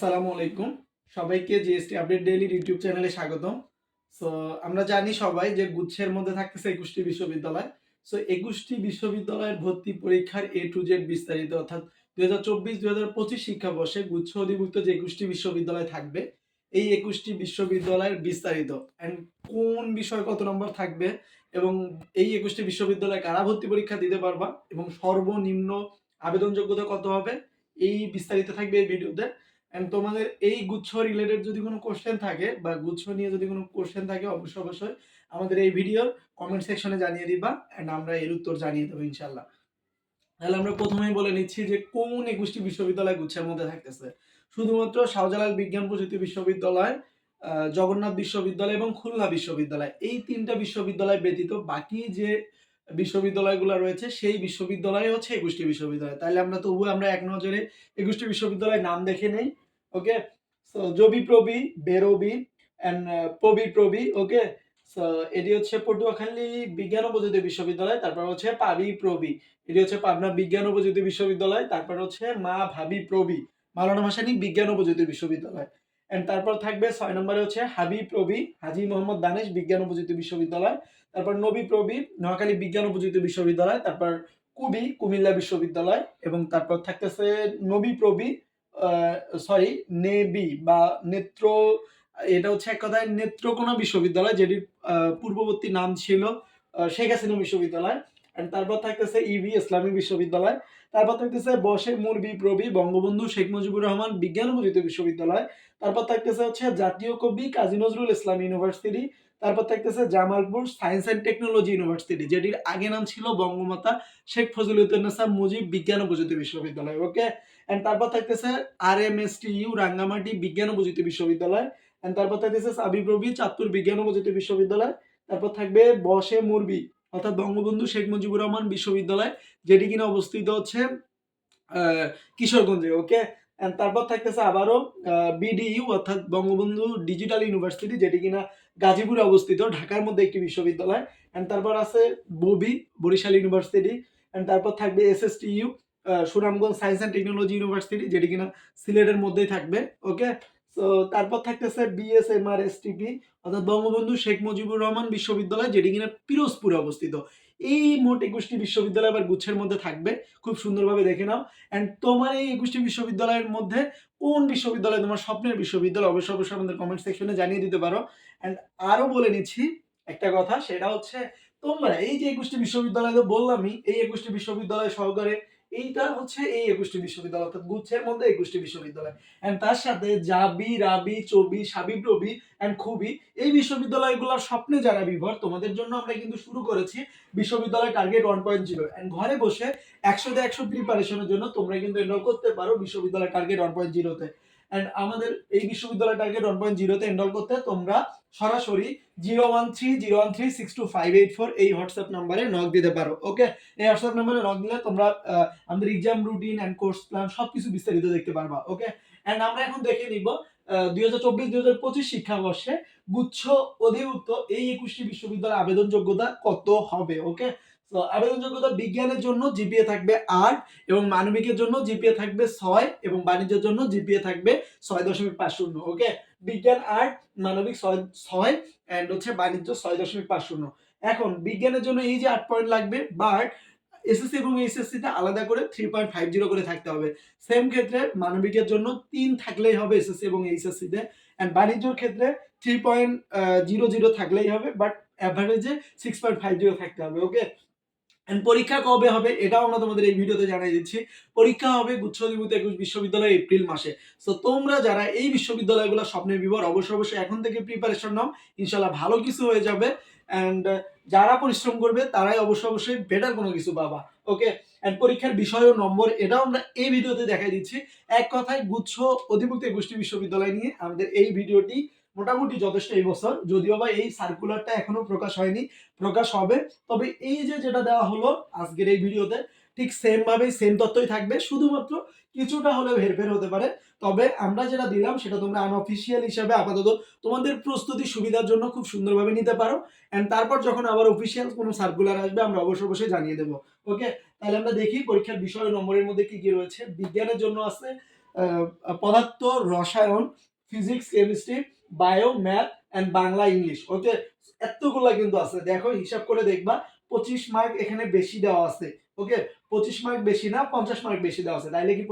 আসসালামু আলাইকুম। সবাইকে জিএসটি আপডেট ডেইলি ইউটিউব চ্যানেলে স্বাগতম। সো আমরা জানি সবাই যে গুচ্ছের মধ্যে থাকতেছে একুশটি বিশ্ববিদ্যালয়। সো একুশটি বিশ্ববিদ্যালয়ের ভর্তি পরীক্ষার এ টু জেড বিস্তারিত, অর্থাৎ দুই হাজার চব্বিশ, দুই হাজার পঁচিশ শিক্ষাবর্ষে গুচ্ছ অধিভুক্ত যে একুশটি বিশ্ববিদ্যালয় থাকবে, এই একুশটি বিশ্ববিদ্যালয়ের বিস্তারিত অ্যান্ড কোন বিষয় কত নম্বর থাকবে এবং এই একুশটি বিশ্ববিদ্যালয়ে কারা ভর্তি পরীক্ষা দিতে পারবা এবং সর্বনিম্ন আবেদন যোগ্যতা কত হবে, এই বিস্তারিত থাকবে এই ভিডিওতে এন্ড তোমাদের এই গুচ্ছ রিলেটেড যদি কোনো কোশ্চেন থাকে বা গুচ্ছ নিয়ে যদি কোনো কোশ্চেন থাকে, অবশ্যই অবশ্যই আমাদের এই ভিডিওর কমেন্ট সেকশনে জানিয়ে দিবা এন্ড আমরা এর উত্তর জানিয়ে দেবো ইনশাল্লাহ তাহলে আমরা প্রথমেই বলে নিচ্ছি যে কোন একুশটি বিশ্ববিদ্যালয় গুচ্ছের মধ্যে থাকতেছে? শুধুমাত্র শাহজালাল বিজ্ঞান প্রযুক্তি বিশ্ববিদ্যালয় জগন্নাথ বিশ্ববিদ্যালয় এবং খুলনা বিশ্ববিদ্যালয়। এই তিনটা বিশ্ববিদ্যালয় ব্যতীত বাকি যে বিশ্ববিদ্যালয়গুলো রয়েছে, সেই বিশ্ববিদ্যালয় হচ্ছে একুশটি বিশ্ববিদ্যালয়। তাহলে আমরা তবুও আমরা এক নজরে একুশটি বিশ্ববিদ্যালয়ের নাম দেখে নেই ওকে সো জবি প্রবি বেরবি অ্যান্ড প্রবি প্রবি ওকে সো এটি হচ্ছে পটুয়াখালী বিজ্ঞান ও প্রযুক্তি বিশ্ববিদ্যালয়, তারপর হচ্ছে পাবি প্রবি। এটি হচ্ছে পাবনা বিজ্ঞান ও প্রযুক্তি বিশ্ববিদ্যালয়, তারপর হচ্ছে মা ভাবি প্রবি মাওলানা ভাসানী বিজ্ঞান ও প্রযুক্তি বিশ্ববিদ্যালয়। এন্ড তারপর থাকবে ছয় নম্বরে হচ্ছে হাবি প্রবি হাজি মোহাম্মদ, দানেশ, বিজ্ঞান ও প্রযুক্তি বিশ্ববিদ্যালয়। তারপর নবী, প্রবি, নোয়াখালী বিজ্ঞান ও প্রযুক্তি বিশ্ববিদ্যালয়। তারপর কুবি, কুমিল্লা বিশ্ববিদ্যালয়। এবং তারপর থাকতেছে নবী, প্রবি সরি নেবি বা নেত্র, এটা হচ্ছে এক কথায় নেত্রকোনা বিশ্ববিদ্যালয় যেটির পূর্ববর্তী নাম ছিল শেখ হাসিনা বিশ্ববিদ্যালয়। And তারপর থাকতেছে ইভি ইসলামী বিশ্ববিদ্যালয়। তারপর থাকতেছে বসে মুরবি, প্রবি, বঙ্গবন্ধু শেখ মুজিবুর রহমান বিজ্ঞান ও প্রযুক্তি বিশ্ববিদ্যালয়। তারপর থাকতেছে হচ্ছে জাতীয় কবি কাজী নজরুল ইসলাম ইউনিভার্সিটি, তারপর থাকতেছে Jamalpur science and technology university, যেটির আগে নাম ছিল বঙ্গমাতা শেখ ফজলুদ্দিনেসা মুজিব বিজ্ঞান ও প্রযুক্তি বিশ্ববিদ্যালয় ওকে অ্যান্ড তারপর থাকতেছে R M S T U Rangamati বিজ্ঞান ও প্রযুক্তি বিশ্ববিদ্যালয় অ্যান্ড তারপর থাকতেছে সাবিপ্রবি চাঁদপুর বিজ্ঞান ও প্রযুক্তি বিশ্ববিদ্যালয়, তারপর থাকবে বসে মুরবি, অর্থাৎ বঙ্গবন্ধু শেখ মুজিবুর রহমান বিশ্ববিদ্যালয়, যেটি কিনা অবস্থিত হচ্ছে কিশোরগঞ্জে ওকে তারপর থাকতেছে আবারও বিডিইউ অর্থাৎ বঙ্গবন্ধু ডিজিটাল ইউনিভার্সিটি, যেটি কিনা গাজীপুরে অবস্থিত, ঢাকার মধ্যে একটি বিশ্ববিদ্যালয়। এন্ড তারপর আছে ববি, বরিশাল ইউনিভার্সিটি। এন্ড তারপর থাকবে SSTU Sunamganj science and technology university, যেটি কিনা সিলেটের মধ্যেই থাকবে ওকে তো তারপর থাকতেছে বিএসএমআর এসটিপি অর্থাৎ বঙ্গবন্ধু শেখ মুজিবুর রহমান বিশ্ববিদ্যালয়, যেটি কিনা পিরোজপুরে অবস্থিত। এই মোট একুশটি বিশ্ববিদ্যালয় আবার গুচ্ছের মধ্যে থাকবে। খুব সুন্দরভাবে দেখে নাও। অ্যান্ড তোমার এই একুশটি বিশ্ববিদ্যালয়ের মধ্যে কোন বিশ্ববিদ্যালয় তোমার স্বপ্নের বিশ্ববিদ্যালয়, অবশ্যই অবশ্যই আমাদের কমেন্ট সেকশনে জানিয়ে দিতে পারো। অ্যান্ড আরও বলে নিচ্ছি একটা কথা, সেটা হচ্ছে তোমরা এই যে একুশটি বিশ্ববিদ্যালয় তো বললামই, এই একুশটি বিশ্ববিদ্যালয় সহকারে এইটা হচ্ছে এই একুশটি বিশ্ববিদ্যালয় অর্থাৎ গুচ্ছের মধ্যে একুশটি বিশ্ববিদ্যালয়। অ্যান্ড তার সাথে জাবি, রাবি, চবি সাবিব রবি অ্যান্ড খুবই এই বিশ্ববিদ্যালয়গুলোর স্বপ্নে যারা বিভর, তোমাদের জন্য আমরা কিন্তু শুরু করেছি বিশ্ববিদ্যালয় target one point zero and ঘরে বসে একশো একশো প্রিপারেশনের জন্য তোমরা কিন্তু এনরোল করতে পারো বিশ্ববিদ্যালয় টার্গেট ওয়ান পয়েন্ট জিরোতে অ্যান্ড আমাদের এই বিশ্ববিদ্যালয় টার্গেট ওয়ান পয়েন্ট জিরোতে এনরোল করতে তোমরা সরাসরি zero one three zero one three six two five eight four এই হোয়াটসঅ্যাপ নাম্বারে নক দিতে পারো ওকে এই হোয়াটসঅ্যাপ নাম্বারে নক দিলে তোমরা আমাদের exam routine and course plan সব কিছু বিস্তারিত দেখতে পারবা ওকে অ্যান্ড আমরা এখন দেখে নিব দুই হাজার চব্বিশ, দুই হাজার পঁচিশ শিক্ষাবর্ষে গুচ্ছ অধিভুক্ত এই একুশটি বিশ্ববিদ্যালয় আবেদন যোগ্যতা কত হবে ওকে তো আবেদন যোগ্যতা বিজ্ঞানের জন্য জিপিএ থাকবে আট এবং মানবিকের জন্য জিপিএ থাকবে ছয় এবং বাণিজ্যের জন্য জিপিএ থাকবে ছয় দশমিক পাঁচ শূন্য ওকে বিজ্ঞান আট, মানবিক ছয় ছয় অ্যান্ড হচ্ছে বাণিজ্য ছয় দশমিক পাঁচ শূন্য। এখন, বিজ্ঞানের জন্য এই যে আট পয়েন্ট লাগবে বাট এসএসসি এবং এইচএসসি তে আলাদা করে থ্রি পয়েন্ট ফাইভ জিরো করে থাকতে হবে। সেম ক্ষেত্রে মানবিকের জন্য তিন থাকলেই হবে এসএসসি এবং এইচএসসিতে অ্যান্ড বাণিজ্যর ক্ষেত্রে থ্রি পয়েন্ট জিরো জিরো থাকলেই হবে বাট অ্যাভারেজে সিক্স পয়েন্ট ফাইভ জিরো থাকতে হবে ওকে পরীক্ষা কবে হবে? এটাও আমরা তোমাদের এই ভিডিওতে জানাই দিচ্ছি। পরীক্ষা হবে গুচ্ছ অধিভূত একুশ বিশ্ববিদ্যালয় এপ্রিল মাসে। সো তোমরা যারা এই বিশ্ববিদ্যালয়গুলো স্বপ্নের বিবর, অবশ্যই অবশ্যই এখন থেকে প্রিপারেশন নাও। ইনশাল্লাহ ভালো কিছু হয়ে যাবে। অ্যান্ড যারা পরিশ্রম করবে, তারাই অবশ্যই অবশ্যই বেটার কোনো কিছু পাবা। ওকে অ্যান্ড পরীক্ষার বিষয় ও নম্বর, এটাও আমরা এই ভিডিওতে দেখাই দিচ্ছি। এক কথায়, গুচ্ছ অধিভুক্ত একুশটি বিশ্ববিদ্যালয় নিয়ে আমাদের এই ভিডিওটি মোটামুটি যথেষ্ট এই বছর। যদিও বা এই সার্কুলারটা এখনও প্রকাশ হয়নি, প্রকাশ হবে। তবে এই যে যেটা দেওয়া হলো আজকের এই ভিডিওতে, ঠিক সেম ভাবে সেম তথ্যই থাকবে। শুধুমাত্র কিছুটা হলেও হেরফের হতে পারে। তবে আমরা যেটা দিলাম সেটা তোমরা আনঅফিসিয়াল হিসাবে আপাতত তোমাদের প্রস্তুতি সুবিধার জন্য খুব সুন্দরভাবে নিতে পারো। অ্যান্ড তারপর যখন আবার অফিসিয়াল কোনো সার্কুলার আসবে, আমরা অবশ্যই অবশ্যই জানিয়ে দেবো। ওকে তাহলে আমরা দেখি পরীক্ষার বিষয় নম্বরের মধ্যে কি কি রয়েছে। বিজ্ঞানের জন্য আছে পদার্থ, রসায়ন physics chemistry bio, math and Bangla English. Okay এতগুলা কিন্তু আছে। দেখো, হিসাব করে দেখবা, পঁচিশ মার্ক এখানে বেশি দেওয়া আছে। ওকে, পঁচিশ মার্ক বেশি না, পঞ্চাশ মার্ক বেশি দেওয়া আছে। তাইলে কি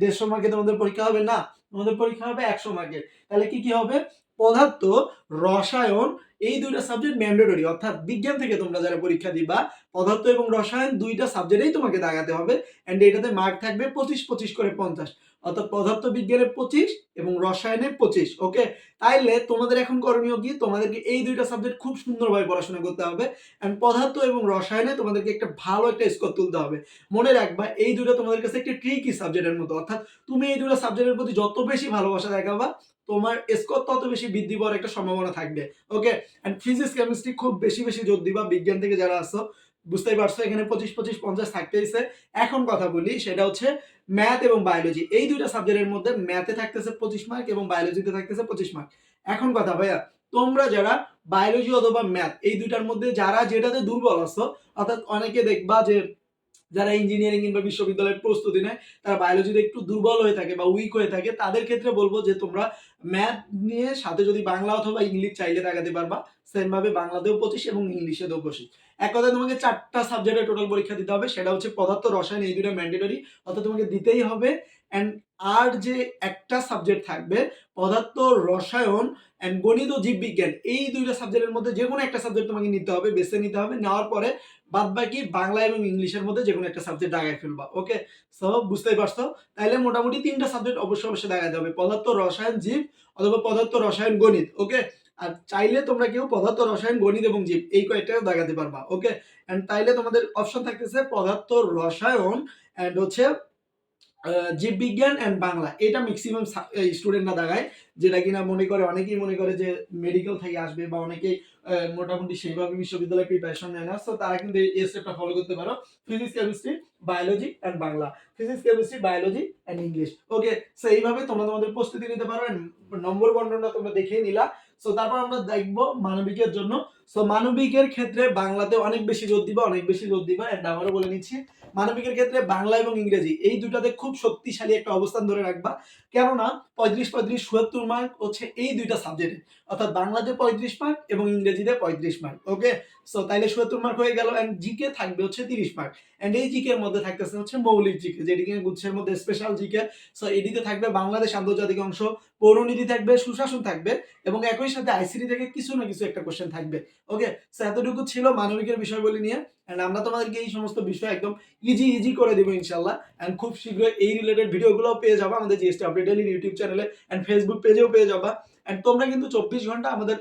দেড়শো মার্কে তোমাদের পরীক্ষা হবে? না, তোমাদের পরীক্ষা হবে একশো মার্কের তাহলে কি কি হবে? পদার্থ, রসায়ন, এই দুইটা সাবজেক্ট ম্যান্ডেটরি অর্থাৎ বিজ্ঞান থেকে তোমরা যারা পরীক্ষা দিবা, পদার্থ এবং রসায়ন দুইটা সাবজেক্টেই তোমাকে দাগাতে হবে। অ্যান্ড এটাতে মার্ক থাকবে পঁচিশ পঁচিশ করে পঞ্চাশ। অর্থাৎ পদার্থ বিজ্ঞানে পঁচিশ এবং রসায়নে পঁচিশ ওকে তাইলে তোমাদের এখন করণীয় কি? তোমাদেরকে এই দুইটা সাবজেক্ট খুব সুন্দরভাবে পড়াশোনা করতে হবে অ্যান্ড পদার্থ এবং রসায়নে তোমাদেরকে একটা ভালো একটা স্কোর তুলতে হবে। মনে রাখবা, এই দুটো তোমাদের কাছে একটা ট্রিকি সাবজেক্টের মতো, অর্থাৎ তুমি এই দুটো সাবজেক্টের প্রতি যত বেশি ভালোবাসা দেখাবা, তোমার স্কোর তত বেশি বৃদ্ধি পাওয়ার একটা সম্ভাবনা থাকবে ওকে অ্যান্ড ফিজিক্স কেমিস্ট্রি খুব বেশি বেশি যোগ দিবা, বিজ্ঞান থেকে যারা আসো বুঝতেই পারছ, এখানে পঁচিশ পঁচিশ, পঞ্চাশ থাকতেইছে এখন কথা বলি, সেটা হচ্ছে ম্যাথ এবং বায়োলজি এই দুইটা সাবজেক্টের মধ্যে ম্যাথে থাকতেছে পঁচিশ মার্ক এবং বায়োলজিতে থাকতেছে পঁচিশ মার্ক এখন কথা ভাইয়া, তোমরা যারা বায়োলজি অথবা ম্যাথ এই দুইটার মধ্যে যারা যেটাতে দুর্বল আছো, অর্থাৎ অনেকে দেখবা যে যারা ইঞ্জিনিয়ারিং কিংবা বিশ্ববিদ্যালয়ের প্রস্তুতি নেয়, তারা বায়োলজিতে একটু দুর্বল হয়ে থাকে বা উইক হয়ে থাকে, তাদের ক্ষেত্রে বলব যে তোমরা ম্যাথ নিয়ে সাথে যদি বাংলা অথবা ইংলিশ চাইলে দেখাতে পারবা সেমভাবে বাংলাতেও পঁচিশ এবং ইংলিশেতেও পঁচিশ। এক কথায় তোমাকে চারটা সাবজেক্টে টোটাল পরীক্ষা দিতে হবে, সেটা হচ্ছে পদার্থ, রসায়ন, এই দুটো ম্যান্ডেটরি অর্থাৎ তোমাকে দিতেই হবে। অ্যান্ড আর যে একটা সাবজেক্ট থাকবে, পদার্থ, রসায়ন অ্যান্ড গণিত ও জীববিজ্ঞান, এই দুইটা সাবজেক্টের মধ্যে যে কোনো একটা সাবজেক্ট তোমাকে নিতে হবে বেছে নিতে হবে, নেওয়ার পরে বাদ বাকি বাংলা এবং ইংলিশের মধ্যে যে কোনো একটা সাবজেক্ট দাগায় ফেলবা ওকে সো বুঝতেই পারছ? তাহলে মোটামুটি তিনটা সাবজেক্ট অবশ্যই অবশ্যই দাগাতে হবে, পদার্থ, রসায়ন, জীব, অথবা পদার্থ, রসায়ন, গণিত ওকে আর চাইলে তোমরা কেউ পদার্থ রসায়ন, গণিত এবং জীব এই কয়েকটাও দাগাতে পারবা ওকে অ্যান্ড তাইলে তোমাদের অপশন থাকতেছে পদার্থ রসায়ন অ্যান্ড হচ্ছে জীববিজ্ঞান অ্যান্ড বাংলা। এটা ম্যাক্সিমাম স্টুডেন্টরা দাগায় যেটা কিনা মনে করে, অনেকেই মনে করে যে মেডিকেল থেকে আসবে বা অনেকেই মোটামুটি সেইভাবে বিশ্ববিদ্যালয়ে প্রিপারেশন নেয় না। তো তারা কিন্তু এই স্টেপটা ফলো করতে পারো। Physics chemistry biology and Bangla. Physics chemistry biology and English okay so এইভাবে তোমরা তোমাদের প্রস্তুতি নিতে পারো নম্বর বন্টনটা তোমরা দেখেই নিলা। সো তারপর আমরা দেখব মানবিকের জন্য। সো মানবিকের ক্ষেত্রে বাংলাতে অনেক বেশি জোর দিবা, অনেক বেশি জোর দিবা, এটা আবারও বলে নিচ্ছি। মানবিকের ক্ষেত্রে বাংলা এবং ইংরেজি, এই দুটাতে খুব শক্তিশালী একটা অবস্থান ধরে রাখবা। কেননা, পঁয়ত্রিশ পঁয়ত্রিশ সুয়াত্তর মার্ক হচ্ছে এই দুইটা সাবজেক্টে অর্থাৎ বাংলাতে পঁয়ত্রিশ মার্ক এবং ইংরেজিতে পঁয়ত্রিশ মার্ক ওকে সো তাইলে সুয়াত্তর মার্ক হয়ে গেল অ্যান্ড জিকে থাকবে হচ্ছে তিরিশ মার্ক অ্যান্ড এই জিকে মধ্যে থাকতেছে হচ্ছে মৌলিক জিকে যেটি কিনা গুচ্ছের মধ্যে স্পেশাল জিকে সো এটিতে থাকবে বাংলাদেশ আন্তর্জাতিক অংশ, পৌরনীতি থাকবে, সুশাসন থাকবে এবং একই সাথে আইসিটি থেকে কিছু না কিছু একটা কোশ্চেন থাকবে ওকে সো এতটুকু ছিল মানবিকের বিষয়গুলি নিয়ে। অ্যান্ড আমরা তোমাদেরকে এই সমস্ত বিষয় একদম ইজি ইজি করে দেবো ইনশাল্লাহ। অ্যান্ড খুব শীঘ্রই এই রিলেটেড ভিডিওগুলো পেয়ে যাব আমাদের জিএসটি আপডেট ডেলি ইউটিউব চ্যানেলে অ্যান্ড ফেসবুক পেজেও পেয়ে যাবা। অ্যান্ড তোমরা কিন্তু চব্বিশ ঘণ্টা আমাদের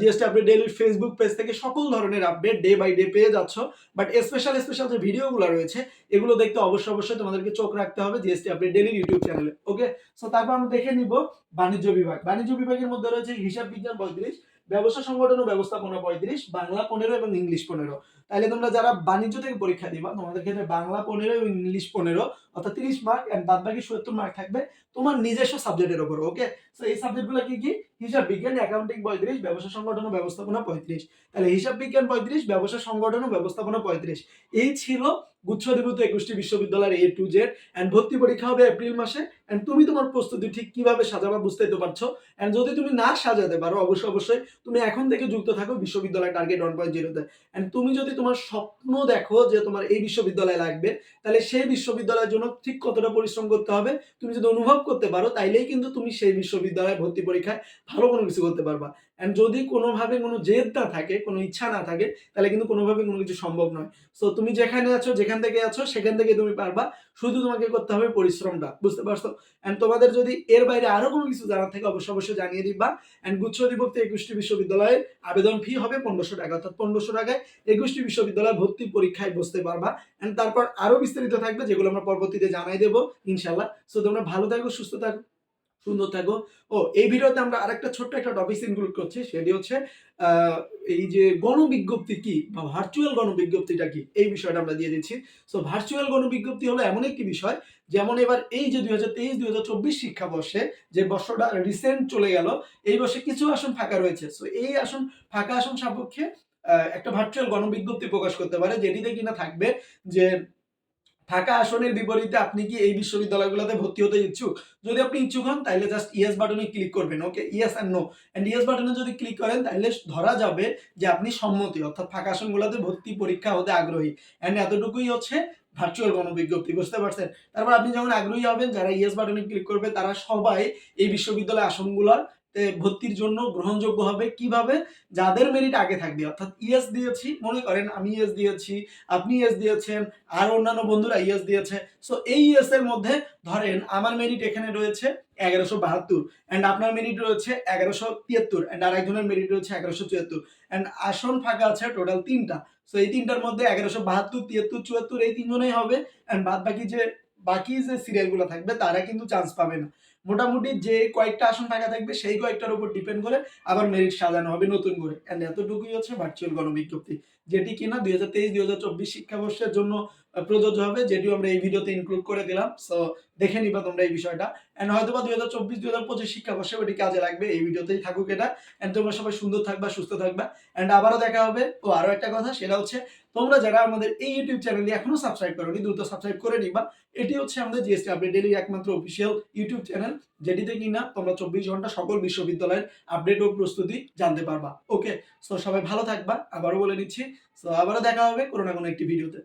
জিএসটি আপডেট ডেলির ফেসবুক পেজ থেকে সকল ধরনের আপডেট ডে বাই ডে পেয়ে যাচ্ছ। বাট স্পেশাল স্পেশাল যে ভিডিওগুলো রয়েছে, এগুলো দেখতে অবশ্যই অবশ্যই তোমাদেরকে চোখ রাখতে হবে জিএসটি আপডেট ডেলির ইউটিউব চ্যানেলে ওকে সো তারপর আমরা দেখে নিব বাণিজ্য বিভাগ। বাণিজ্য বিভাগের মধ্যে রয়েছে হিসাব বিজ্ঞান পঁয়ত্রিশ ব্যবসা সংগঠন ও ব্যবস্থাপনা পঁয়ত্রিশ, বাংলা পনেরো এবং ইংলিশ পনেরো। তাহলে তোমরা যারা বাণিজ্য থেকে পরীক্ষা দিবা, তোমাদের ক্ষেত্রে বাংলা পনেরো এবং ইংলিশ পনেরো, অর্থাৎ তিরিশ মার্ক অ্যান্ড বাদ বাকি সত্তর মার্ক থাকবে তোমার নিজস্ব সাবজেক্টের উপর ওকে সো এই সাবজেক্টগুলো কি কি? হিসাব বিজ্ঞান অ্যাকাউন্টিং পঁয়ত্রিশ, ব্যবসা সংগঠন ও ব্যবস্থাপনা পঁয়ত্রিশ। তাহলে হিসাব বিজ্ঞান পঁয়ত্রিশ, ব্যবসা সংগঠন ও ব্যবস্থাপনা পঁয়ত্রিশ। এই ছিল গুচ্ছদীভূত একুশটি বিশ্ববিদ্যালয়ের এ টু জেড অ্যান্ড ভর্তি পরীক্ষা হবে এপ্রিল মাসে। অ্যান্ড তুমি তোমার প্রস্তুতি ঠিক কীভাবে সাজাবা বুঝতেই তো পারছ? অ্যান্ড যদি তুমি না সাজাতে পারো অবশ্যই অবশ্যই তুমি এখন থেকে যুক্ত থাকো বিশ্ববিদ্যালয় টার্গেট ওয়ান পয়েন্ট জিরোতে অ্যান্ড তুমি যদি তোমার স্বপ্ন দেখো যে তোমার এই বিশ্ববিদ্যালয় লাগবে, তাহলে সেই বিশ্ববিদ্যালয়ের জন্য ঠিক কতটা পরিশ্রম করতে হবে, তুমি যদি অনুভব করতে পারো, তাইলেই কিন্তু তুমি সেই বিশ্ববিদ্যালয়ে ভর্তি পরীক্ষায় ভালো কোনো কিছু করতে পারবা। অ্যান্ড যদি কোনোভাবে কোনো জেদ না থাকে, কোনো ইচ্ছা না থাকে, তাহলে কিন্তু কোনোভাবে কোনো কিছু সম্ভব নয়। সো তুমি যেখানে আছো, যেখান থেকে আছো, সেখান থেকে তুমি পারবা। শুধু তোমাকে করতে হবে পরিশ্রমটা, বুঝতে পারছ? অ্যান্ড তোমাদের যদি এর বাইরে আরও কোনো কিছু জানার থাকে অবশ্যই অবশ্যই জানিয়ে দিবা। অ্যান্ড গুচ্ছ বিভক্তি একুশটি বিশ্ববিদ্যালয়ের আবেদন ফি হবে পনেরোশো টাকা। অর্থাৎ পনেরোশো টাকায় একুশটি বিশ্ববিদ্যালয় ভর্তি পরীক্ষায় বসতে পারবা। অ্যান্ড তারপর আরও বিস্তারিত থাকবে, যেগুলো আমরা পরবর্তীতে জানাই দেবো ইনশাল্লাহ সো তোমরা ভালো থাকো, সুস্থ থাকো। সুন্দর থাকো। ও, এই ভিডিওতে আমরা আরেকটা ছোট্ট একটা টপিক ইনক্লুড করছি, সেটি হচ্ছে এই যে গণবিজ্ঞপ্তি কি বা ভার্চুয়াল গণবিজ্ঞপ্তিটা কি, এই বিষয়টা আমরা দিয়ে দিচ্ছি। সো ভার্চুয়াল গণবিজ্ঞপ্তি হলো এমন একটি বিষয়, যেমন এবার এই যে দুই হাজার তেইশ, দুই হাজার চব্বিশ শিক্ষাবর্ষে যে বর্ষটা রিসেন্ট চলে গেল, এই বর্ষে কিছু আসন ফাঁকা রয়েছে। সো এই আসন, ফাঁকা আসন সাপেক্ষে একটা ভার্চুয়াল গণবিজ্ঞপ্তি প্রকাশ করতে পারে, যেটিতে কিনা থাকবে যে ফাঁকা আসনের বিপরীতে আপনি কি এই বিশ্ববিদ্যালয়গুলোতে ভর্তি হতে ইচ্ছুক? যদি আপনি ইচ্ছুক হন তাহলে জাস্ট ইয়েস বাটনে ক্লিক করবেন okay yes and no and yes বাটনে যদি ক্লিক করেন তাহলে ধরা যাবে যে আপনি সম্মতি, অর্থাৎ ফাঁকা আসনগুলোতে ভর্তি পরীক্ষা হতে আগ্রহী। অ্যান্ড এতটুকুই হচ্ছে ভার্চুয়াল গণবিজ্ঞপ্তি, বুঝতে পারছেন? তারপর আপনি যখন আগ্রহী হবেন, যারা ইয়েস বাটনে ক্লিক করবে, তারা সবাই এই বিশ্ববিদ্যালয় আসনগুলোর ভর্তির জন্য গ্রহণযোগ্য হবে। কীভাবে? যাদের মেরিট আগে থাকবে। অর্থাৎ ইএস দিয়েছি, মনে করেন আমি ইএস দিয়েছি, আপনি ইএস দিয়েছেন, আর অন্যান্য বন্ধুরা ইএস দিয়েছে। সো এই ইএস এর মধ্যে ধরেন আমার মেরিট এখানে রয়েছে এগারোশো বাহাত্তর অ্যান্ড আপনার মেরিট রয়েছে এগারোশো তিয়াত্তর অ্যান্ড আরেকজনের মেরিট রয়েছে এগারোশো চুয়াত্তর। অ্যান্ড আসন ফাঁকা আছে টোটাল তিনটা। সো এই তিনটার মধ্যে এগারোশো বাহাত্তর, তিয়াত্তর, চুয়াত্তর এই তিনজনেই হবে। অ্যান্ড বাদ বাকি যে বাকি যে সিরিয়ালগুলো থাকবে, তারা কিন্তু চান্স পাবে না। মোটামুটি যে কয়েকটা আসন ফাঁকা থাকবে, সেই কয়েকটার উপর ডিপেন্ড করে আবার মেরিট সাজানো হবে নতুন করে। এতটুকুই হচ্ছে ভার্চুয়াল গণবিজ্ঞপ্তি, যেটি কিনা দুই হাজার তেইশ, দুই হাজার চব্বিশ শিক্ষাবর্ষের জন্য প্রযোজ্য হবে, যেটিও আমরা এই ভিডিওতে ইনক্লুড করে দিলাম। সো দেখে নিবা তোমরা এই বিষয়টা। অ্যান্ড হয়তো বা দুই হাজার চব্বিশ, দুই হাজার পঁচিশ শিক্ষাবর্ষে ওটি কাজে লাগবে, এই ভিডিওতেই থাকুক এটা। অ্যান্ড তোমরা সবাই সুন্দর থাকবা, সুস্থ থাকবা। অ্যান্ড আবারও দেখা হবে। ও, আরও একটা কথা, সেটা হচ্ছে, তোমরা যারা আমাদের এই ইউটিউব চ্যানেলটি এখনও সাবস্ক্রাইব করোনি, দ্রুত সাবস্ক্রাইব করে নিবা। এটি হচ্ছে আমাদের জিএসটি আপডেট ডেলির একমাত্র অফিসিয়াল ইউটিউব চ্যানেল যেটিতে কিনা তোমরা চব্বিশ ঘণ্টা সকল বিশ্ববিদ্যালয়ের আপডেট ও প্রস্তুতি জানতে পারবা। ওকে সো সবাই ভালো থাকবা। আবারও বলে দিচ্ছি সো আবারও দেখা হবে কোনো না কোনো একটি ভিডিওতে